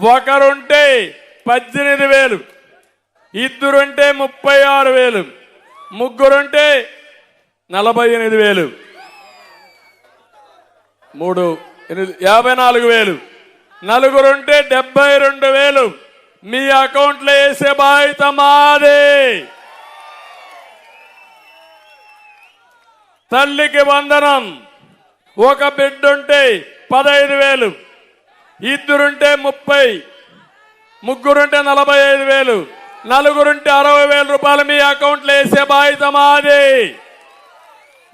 ఒకరుంటే పద్దెనిమిది వేలు ఇద్దరుంటే ముప్పై ఆరు వేలు ముగ్గురుంటే నలభై ఎనిమిది వేలు మూడు ఎనిమిది యాభై నాలుగు వేలు నలుగురుంటే డెబ్బై రెండు వేలు. మీ అకౌంట్లో వేసే బాధ్యత మాదే. తల్లికి వందనం ఒక బిడ్డుంటే పదహైదు వేలు. ఇద్దరుంటే ముప్పై ముగ్గురుంటే నలభై ఐదు వేలు నలుగురుంటే అరవై వేల రూపాయలు మీ అకౌంట్లో వేసే బాధ్యత మాది.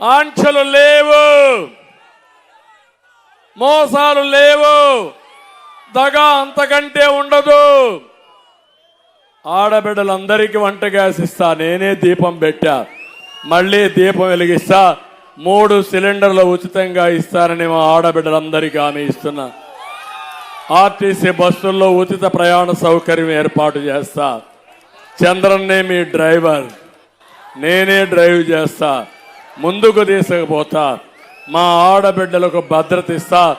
ఆంక్షలు లేవు. మోసాలు లేవు. దగ అంతకంటే ఉండదు. ఆడబిడ్డలందరికీ వంట గ్యాస్ ఇస్తా నేనే దీపం పెట్టా. మళ్ళీ దీపం వెలిగిస్తా మూడు సిలిండర్లు ఉచితంగా ఇస్తానని మా ఆడబిడ్డలందరికీ హామీ ఇస్తున్నా. ఆర్టీసీ బస్సుల్లో ఉచిత ప్రయాణ సౌకర్యం ఏర్పాటు చేస్తా. చంద్రన్నే మీ డ్రైవర్. నేనే డ్రైవ్ చేస్తా. ముందుకు తీసుకుపోతా. మా ఆడబిడ్డలకు భద్రత ఇస్తా.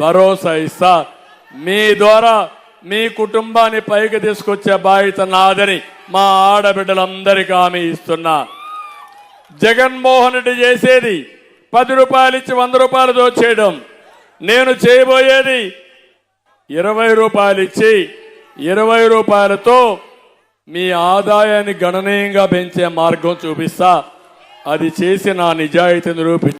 భరోసా ఇస్తా. మీ ద్వారా మీ కుటుంబాన్ని పైకి తీసుకొచ్చే బాధ్యత నాదని మా ఆడబిడ్డలందరికీ హామీ ఇస్తున్నా. జగన్మోహన్ రెడ్డి చేసేది పది రూపాయలు ఇచ్చి వంద రూపాయలు దోచేయడం నేను చేయబోయేది ఇరవై రూపాయలు ఇచ్చి ఇరవై రూపాయలతో మీ ఆదాయాన్ని గణనీయంగా పెంచే మార్గం చూపిస్తా. అది చేసి నా నిజాయితీ నిరూపి